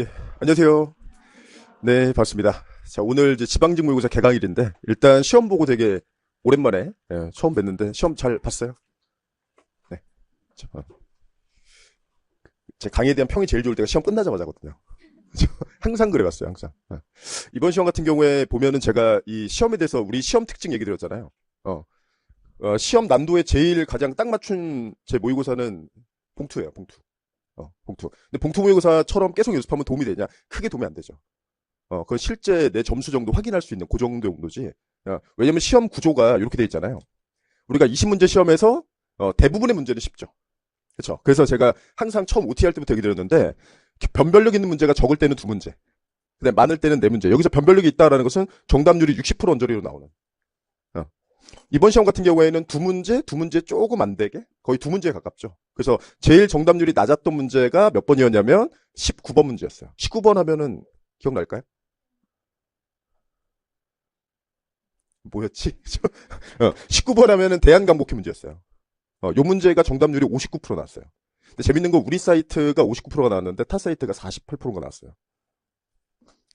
예, 안녕하세요. 네, 반갑습니다. 자, 오늘 이제 지방직 모의고사 개강일인데, 일단 시험 보고 되게 오랜만에, 예, 처음 뵀는데, 시험 잘 봤어요? 네. 자, 어. 제 강의에 대한 평이 제일 좋을 때가 시험 끝나자마자거든요. 항상 그래왔어요, 항상. 어. 이번 시험 같은 경우에 보면은 제가 이 시험에 대해서 우리 시험 특징 얘기 드렸잖아요. 어. 어, 시험 난도에 제일 가장 딱 맞춘 제 모의고사는 봉투예요, 봉투. 어, 봉투. 근데 봉투 모의고사처럼 계속 연습하면 도움이 되냐? 크게 도움이 안 되죠. 어, 그건 실제 내 점수 정도 확인할 수 있는 그 정도 정도지. 어, 왜냐면 시험 구조가 이렇게 돼 있잖아요. 우리가 20문제 시험에서 어, 대부분의 문제는 쉽죠. 그렇죠. 그래서 제가 항상 처음 OT 할 때부터 얘기 드렸는데 변별력 있는 문제가 적을 때는 두 문제. 근데 많을 때는 네 문제. 여기서 변별력이 있다라는 것은 정답률이 60% 언저리로 나오는. 어. 이번 시험 같은 경우에는 두 문제, 두 문제 조금 안 되게 거의 두 문제에 가깝죠. 그래서 제일 정답률이 낮았던 문제가 몇 번이었냐면 19번 문제였어요. 19번 하면은 기억날까요? 뭐였지? 어, 19번 하면은 대한강복회 문제였어요. 어, 요 문제가 정답률이 59% 나왔어요. 근데 재밌는 건 우리 사이트가 59%가 나왔는데 타 사이트가 48%가 나왔어요.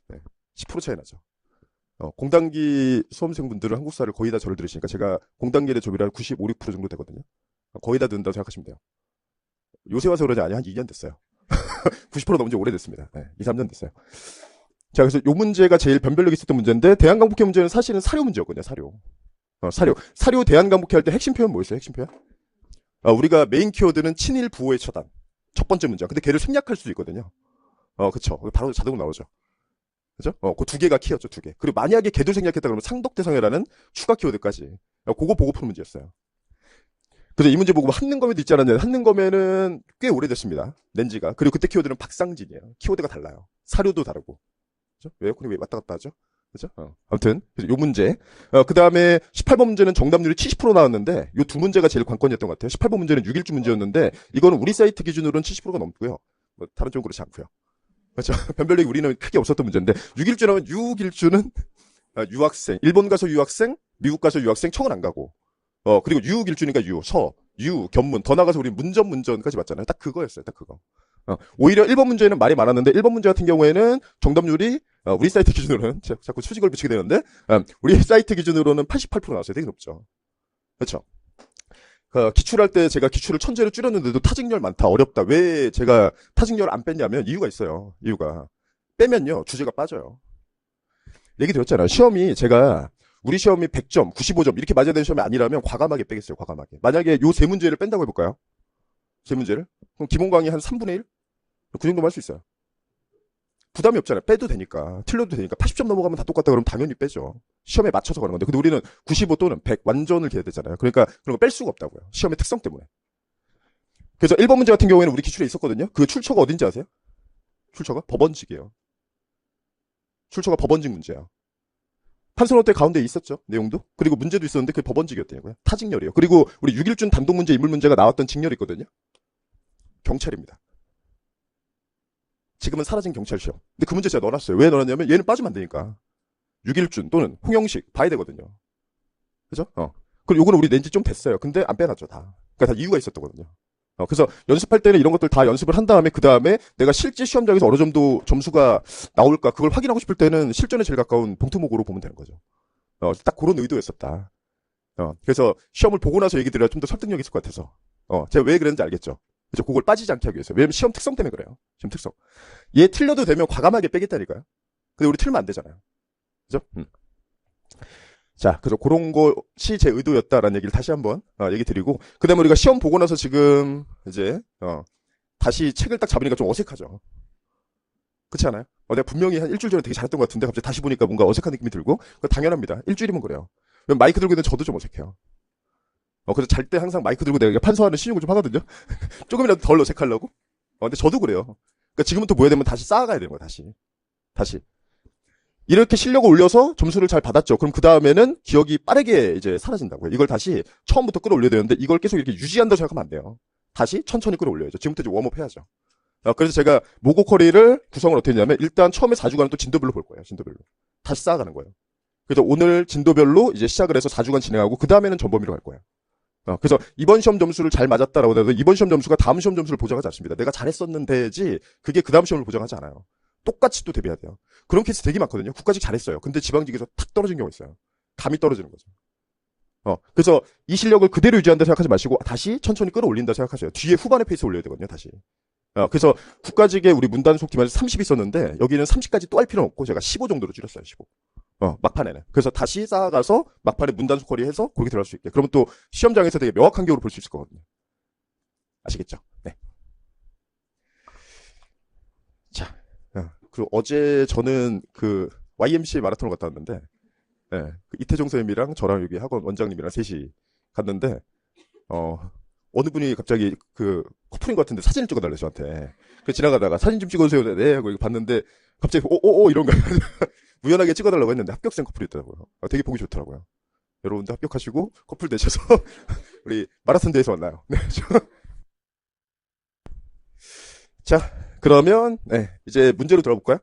네, 10% 차이 나죠. 어, 공단기 수험생분들은 한국사를 거의 다 저를 들으시니까 제가 공단기의 조비를 한 95, 6% 정도 되거든요. 어, 거의 다 듣는다고 생각하시면 돼요. 요새 와서 그러지 아니 한 2년 됐어요. 90% 넘은 지 오래됐습니다. 네, 2, 3년 됐어요. 자, 그래서 요 문제가 제일 변별력이 있었던 문제인데 대한강북회 문제는 사실은 사료 문제였거든요. 사료. 어, 사료. 사료 대한강북회 할 때 핵심 표현 뭐였어요? 핵심 표현? 어, 우리가 메인 키워드는 친일 부호의 처단. 첫 번째 문제. 근데 걔를 생략할 수도 있거든요. 어, 그쵸. 바로 자동으로 나오죠. 그죠? 어, 그 두 개가 키였죠, 두 개. 그리고 만약에 걔도 생략했다 그러면 상덕대성이라는 추가 키워드까지. 어, 그거 보고 푸는 문제였어요. 그래서 이 문제 보고 한능검에도 있지 않았냐. 한능검에는 꽤 오래됐습니다. 렌지가. 그리고 그때 키워드는 박상진이에요. 키워드가 달라요. 사료도 다르고. 그죠? 에어컨이 왜 왔다 갔다 하죠? 그죠? 어. 아무튼, 요 문제. 어, 그 다음에 18번 문제는 정답률이 70% 나왔는데, 요 두 문제가 제일 관건이었던 것 같아요. 18번 문제는 6일주 문제였는데, 이거는 우리 사이트 기준으로는 70%가 넘고요. 뭐, 다른 쪽은 그렇지 않고요. 그렇죠? 변별력이 우리는 크게 없었던 문제인데, 6일주라면 6일주는 아, 유학생, 일본 가서 유학생, 미국 가서 유학생, 청은 안 가고, 어, 그리고 유일주니까 유, 서, 유, 견문, 더 나가서 우리 문전, 문전까지 맞잖아요. 딱 그거였어요. 딱 그거. 어, 오히려 1번 문제는 말이 많았는데 1번 문제 같은 경우에는 정답률이 어, 우리 사이트 기준으로는 자꾸 수직을 붙이게 되는데 어, 우리 사이트 기준으로는 88% 나왔어요. 되게 높죠. 그렇죠. 그 기출할 때 제가 기출을 천재로 줄였는데도 타직열 많다 어렵다. 왜 제가 타직열 안 뺐냐면 이유가 있어요. 이유가 빼면요 주제가 빠져요. 얘기 드렸잖아요. 시험이 제가 우리 시험이 100점, 95점 이렇게 맞아야 되는 시험이 아니라면 과감하게 빼겠어요. 과감하게. 만약에 요 세 문제를 뺀다고 해볼까요? 세 문제를? 그럼 기본 강의 한 3분의 1? 그 정도만 할 수 있어요. 부담이 없잖아요. 빼도 되니까. 틀려도 되니까. 80점 넘어가면 다 똑같다 그러면 당연히 빼죠. 시험에 맞춰서 가는 건데. 근데 우리는 95 또는 100 완전을 기해야 되잖아요. 그러니까 그런 거 뺄 수가 없다고요. 시험의 특성 때문에. 그래서 1번 문제 같은 경우에는 우리 기출에 있었거든요. 그 출처가 어딘지 아세요? 출처가? 법원직이에요. 출처가 법원직 문제야. 판서노 때 가운데 있었죠. 내용도. 그리고 문제도 있었는데 그게 법원직이었다고요. 타직렬이에요. 그리고 우리 6일준 단독 문제, 인물 문제가 나왔던 직렬이 있거든요. 경찰입니다. 지금은 사라진 경찰 시험. 근데 그 문제 제가 넣어놨어요. 왜 넣어놨냐면 얘는 빠지면 안 되니까. 6일준 또는 홍영식 봐야 되거든요. 그죠? 어. 그리고 요거는 우리 낸지 좀 됐어요. 근데 안 빼놨죠, 다. 그러니까 다 이유가 있었거든요. 어, 그래서 연습할 때는 이런 것들 다 연습을 한 다음에 그 다음에 내가 실제 시험장에서 어느 정도 점수가 나올까 그걸 확인하고 싶을 때는 실전에 제일 가까운 봉투목으로 보면 되는 거죠. 어, 딱 그런 의도였었다. 어, 그래서 시험을 보고 나서 얘기 드려야 좀 더 설득력 있을 것 같아서. 어, 제가 왜 그랬는지 알겠죠. 그죠? 그걸 빠지지 않게 하기 위해서. 왜냐면 시험 특성 때문에 그래요. 시험 특성. 얘 틀려도 되면 과감하게 빼겠다니까요. 근데 우리 틀면 안 되잖아요. 그죠? 음. 자, 그래서 그런 것이 제 의도였다라는 얘기를 다시 한번 어, 얘기 드리고 그 다음에 우리가 시험 보고 나서 지금 이제 어, 다시 책을 딱 잡으니까 좀 어색하죠. 그렇지 않아요? 어, 내가 분명히 한 일주일 전에 되게 잘했던 것 같은데 갑자기 다시 보니까 뭔가 어색한 느낌이 들고 그거 당연합니다. 일주일이면 그래요. 마이크 들고 있는 저도 좀 어색해요. 어, 그래서 잘 때 항상 마이크 들고 내가 판서하는 신용을 좀 하거든요. 조금이라도 덜 어색하려고. 어, 근데 저도 그래요. 그러니까 지금부터 뭐 해야 되면 다시 쌓아가야 되는 거야, 다시. 다시. 이렇게 실력을 올려서 점수를 잘 받았죠. 그럼 그 다음에는 기억이 빠르게 이제 사라진다고요. 이걸 다시 처음부터 끌어올려야 되는데 이걸 계속 이렇게 유지한다고 생각하면 안 돼요. 다시 천천히 끌어올려야죠. 지금부터 이제 웜업 해야죠. 어, 그래서 제가 모고 커리를 구성을 어떻게 했냐면 일단 처음에 4주간은 또 진도별로 볼 거예요. 진도별로. 다시 쌓아가는 거예요. 그래서 오늘 진도별로 이제 시작을 해서 4주간 진행하고 그 다음에는 전범위로 갈 거예요. 어, 그래서 이번 시험 점수를 잘 맞았다라고 해도 이번 시험 점수가 다음 시험 점수를 보장하지 않습니다. 내가 잘했었는데지 그게 그 다음 시험을 보장하지 않아요. 똑같이 또 대비해야 돼요. 그런 케이스 되게 많거든요. 국가직 잘했어요. 근데 지방직에서 탁 떨어진 경우가 있어요. 감이 떨어지는 거죠. 어, 그래서 이 실력을 그대로 유지한다 생각하지 마시고 다시 천천히 끌어올린다 생각하세요. 뒤에 후반에 페이스 올려야 되거든요, 다시. 어, 그래서 국가직에 우리 문단속 팀에서 30 있었는데 여기는 30까지 또 할 필요는 없고 제가 15 정도로 줄였어요, 15. 어, 막판에는. 그래서 다시 쌓아가서 막판에 문단속 처리해서 거기 들어갈 수 있게. 그러면 또 시험장에서 되게 명확한 경우를 볼수 있을 거거든요. 아시겠죠? 네. 자, 어, 그리고 어제 저는 그 YMCA 마라톤을 갔다 왔는데, 예, 그 이태종 선생님이랑 저랑 여기 학원 원장님이랑 셋이 갔는데, 어, 어느 분이 갑자기 그 커플인 것 같은데 사진을 찍어달래 저한테. 그 지나가다가 사진 좀 찍어주세요. 네 하고 이거 봤는데 갑자기 오오오 이런 거 우연하게 찍어달라고 했는데 합격생 커플이었더라고요. 아, 되게 보기 좋더라고요. 여러분도 합격하시고 커플 되셔서 우리 마라톤 대회에서 만나요. 네. 자 그러면 네, 이제 문제로 들어볼까요?